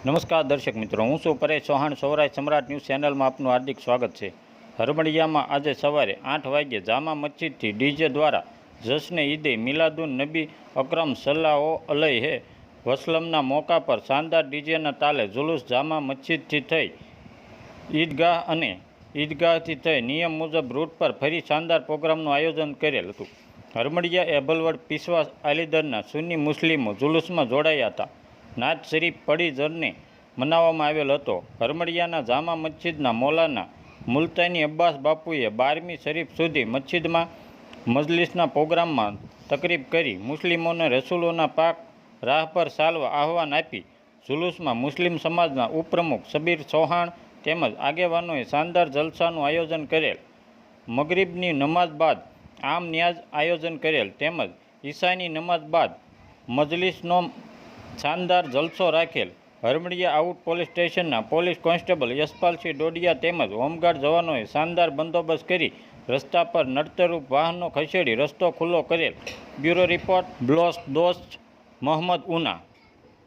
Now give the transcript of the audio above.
નમસ્કાર દર્શક મિત્રો, હું છું પરેશ ચૌહાણ, સૌરાષ્ટ્ર સમ્રાટ ન્યૂઝ ચેનલમાં આપનું હાર્દિક સ્વાગત છે. હરમડિયામાં આજે સવારે આઠ વાગ્યે જામા મસ્જિદથી ડીજે દ્વારા જશ્ને ઈદે મિલાદુન નબી અકરમ સલ્લાહો અલૈહે વસલમના મોકા પર શાનદાર ડીજેના તાલે જુલુસ જામા મસ્જિદથી થઈ ઈદગાહ અને ઈદગાહથી થઈ નિયમ મુજબ રૂટ પર ફરી શાનદાર પ્રોગ્રામનું આયોજન કરેલ હતું. હરમડિયા એબલવડ પીસવા આલીદરના સુન્ની મુસ્લિમો જુલુસમાં જોડાયા હતા. નાત શરીફ પડીઝરને મનાવવામાં આવેલ હતો. હરમડિયાના જામા મસ્જિદના મૌલાના મુલતાની અબ્બાસ બાપુએ બારમી શરીફ સુધી મસ્જિદમાં મજલિસના પ્રોગ્રામમાં તકરીબ કરી. મુસ્લિમોને રસૂલોના પાક રાહ પર ચાલવા આહવાન આપી. જુલુસમાં મુસ્લિમ સમાજના ઉપપ્રમુખ સબીર ચૌહાણ તેમજ આગેવાનોએ શાનદાર જલસાનું આયોજન કરેલ. મગરીબની નમાઝ બાદ આમ ન્યાજ આયોજન કરેલ તેમજ ઈશાની નમાઝ બાદ મજલિસનો શાનદાર જલસો રાખેલ હરમડિયા આઉટ પોલીસ સ્ટેશનના પોલીસ કોન્સ્ટેબલ યશપાલસિંહ ડોડિયા તેમજ હોમગાર્ડ જવાનોએ શાનદાર બંદોબસ્ત કરી રસ્તા પર નડતરૂપ વાહનો ખસેડી રસ્તો ખુલ્લો કરેલ. બ્યુરો રિપોર્ટ બ્લોસ દોસ્ત મોહમ્મદ ઉના.